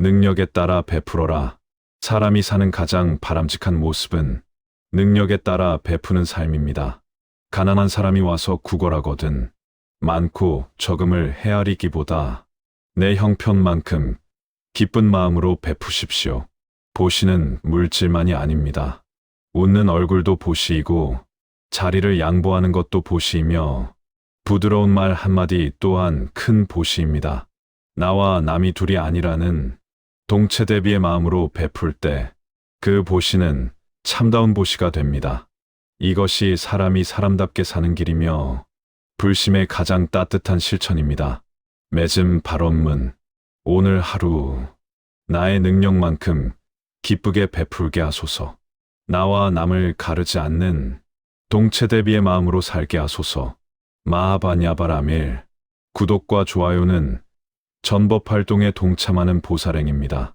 능력에 따라 베풀어라. 사람이 사는 가장 바람직한 모습은 능력에 따라 베푸는 삶입니다. 가난한 사람이 와서 구걸하거든 많고 적음을 헤아리기보다 내 형편만큼 기쁜 마음으로 베푸십시오. 보시는 물질만이 아닙니다. 웃는 얼굴도 보시이고 자리를 양보하는 것도 보시이며 부드러운 말 한마디 또한 큰 보시입니다. 나와 남이 둘이 아니라는 동체 대비의 마음으로 베풀 때 그 보시는 참다운 보시가 됩니다. 이것이 사람이 사람답게 사는 길이며 불심의 가장 따뜻한 실천입니다. 맺음 발언문 오늘 하루 나의 능력만큼 기쁘게 베풀게 하소서. 나와 남을 가르지 않는 동체 대비의 마음으로 살게 하소서. 마하바냐바라밀 구독과 좋아요는 전법 활동에 동참하는 보살행입니다.